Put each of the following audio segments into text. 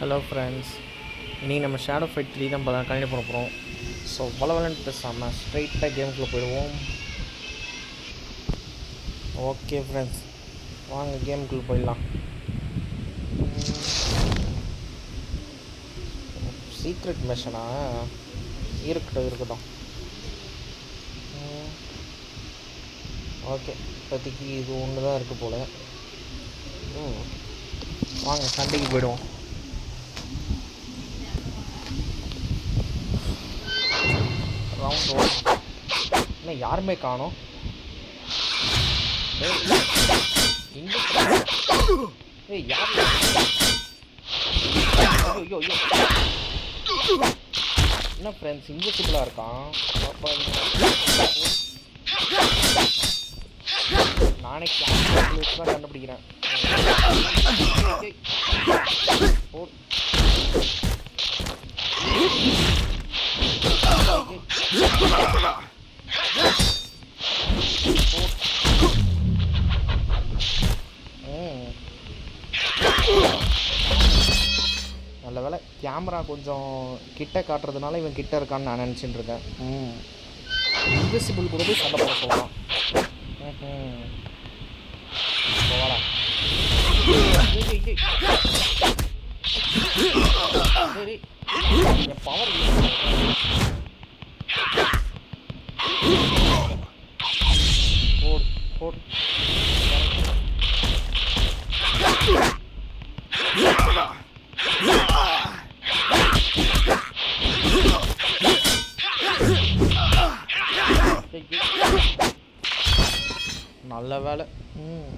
Hello friends இன்றைக்கி நம்ம shadow fight three தான் பார்த்தா கண்டினியூ பண்ண போகிறோம் ஸோ வளவலன்னு பேசாமல் ஸ்ட்ரைட்டாக கேமுக்குள்ளே போயிடுவோம். ஓகே ஃப்ரெண்ட்ஸ் வாங்க கேமுக்குள்ளே போயிடலாம். சீக்ரெட் மிஷனா இருக்கட்டும் இருக்கட்டும். ஓகே இப்போதைக்கு இது ஒன்று தான் இருக்குது போல். ம். வாங்க சண்டைக்கு போயிடுவோம். ரவுண்ட் ஓடணும் என்ன யாருமே காணோம். ஏய், யார்? ஐயோ ஐயோ. என்ன ஃப்ரெண்ட்ஸ் இன்விசிபிளாக இருக்கான்? நானே தான் கண்டுபிடிக்கிறேன். நல்ல வேலை கேமரா கொஞ்சம் கிட்ட காட்டுறதுனால இவன் கிட்ட இருக்கான்னு நான் நினச்சிட்டு இருக்கேன். ம். இன்விசிபிள் கூட போய் சண்டை போட சொல்லலாம் ஏய். சரி என் பவர் போடு போடு நல்ல வேலை. ம்.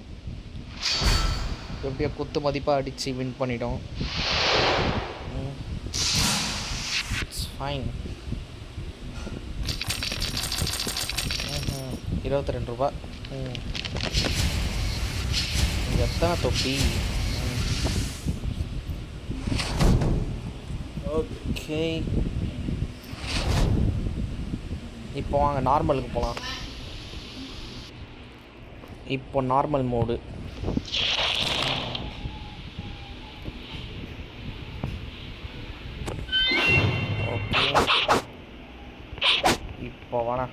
எப்படியோ குத்து மதிப்பாக அடித்து வின் பண்ணிட்டோம். இட்ஸ் ஃபைன் இருபத்தி ரெண்டு ரூபா. ம். எத்தனை தொப்பி. ஓகே. இப்போ வாங்க நார்மலுக்கு போகலாம் இப்போ நார்மல் மோடு. ஓகே. இப்போ வேணா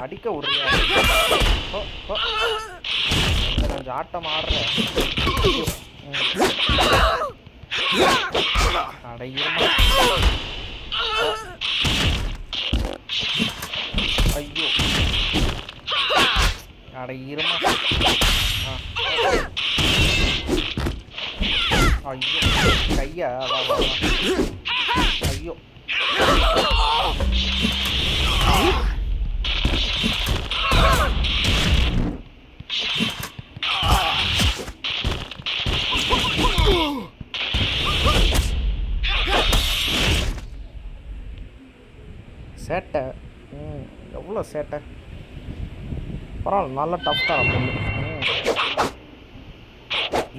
அடிக்க விட்றியா கொஞ்சம் ஆட்டம் ஆடுற ஐயோ. அட இருமா ஆ. ஐயோ கையா வா வா வா ஐயோ சேட்டை ம் எவ்வளோ சேட்டை பரவாயில்ல நல்ல டஃப் தான் பொண்ணு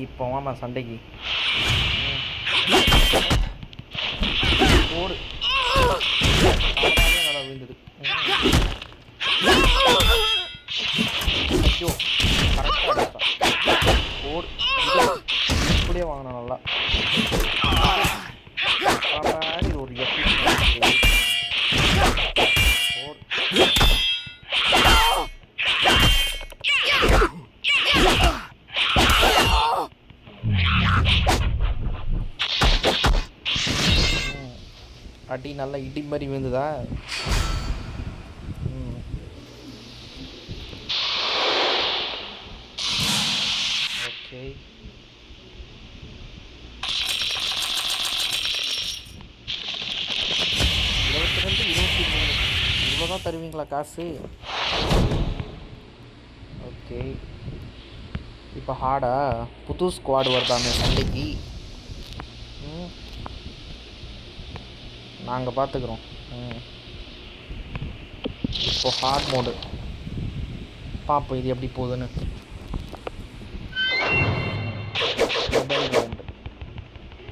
இப்போ வாமா சண்டைக்கு. ம். ஓடு நல்லா விழுந்தது. ஐயோ கரெக்டாக அடிச்சான் ஓடு இப்படியே வாங்கினா அடி நல்லா இடி மாதிரி விழுந்ததா? ஓகே. இருபத்தி ரெண்டு இருபத்தி மூணு. இவ்வளோ தான் தருவீங்களா காசு? ஓகே. இப்போ ஹார்டா புது ஸ்குவாடு வருதாமே சண்டைக்கு? ம். நாங்கள் பார்த்துக்குறோம் இப்போ ஹார்ட் மோடு பார்ப்போம் இது எப்படி போகுதுன்னு. மொபைல் ரவுண்டு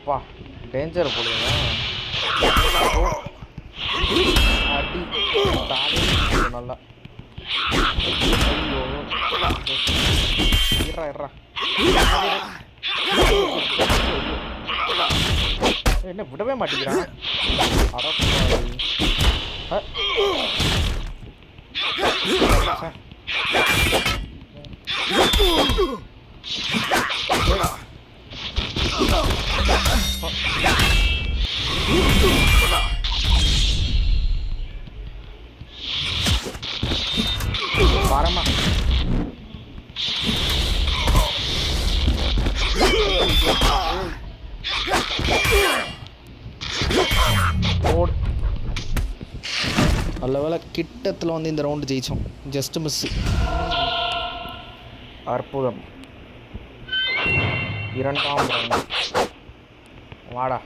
பா டேஞ்சர் போடுங்க அடி தாடி நல்லா. ஐயோ இறா இறா. என்ன விடவே மாட்டேங்கிறான். அட வேலை கிட்டத்தில் வந்து இந்த ரவுண்டு ஜெயித்தோம் ஜஸ்ட் மிஸ் அற்புதம். இரண்டாம் ரவுண்டு வாடா.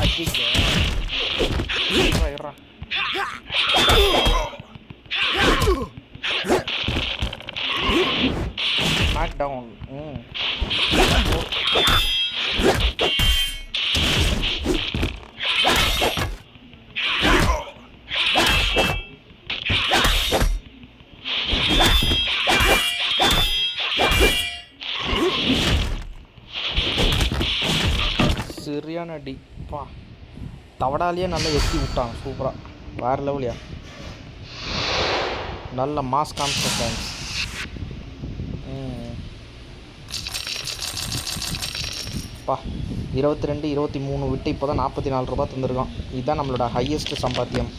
அடிக்க டவுன் சரியான அடி. பா. தவடாலேயே நல்லா எத்தி விட்டான். சூப்பராக வேறு லெவலியா. நல்ல மாஸ் கான்சன்ட்ரன்ஸ் பா. இருபத்தி ரெண்டு இருபத்தி மூணு விட்டு இப்போ தான் நாற்பத்தி நாலு ரூபா தந்திருக்கோம் இதுதான் நம்மளோட ஹையஸ்ட் சம்பாத்தியம்.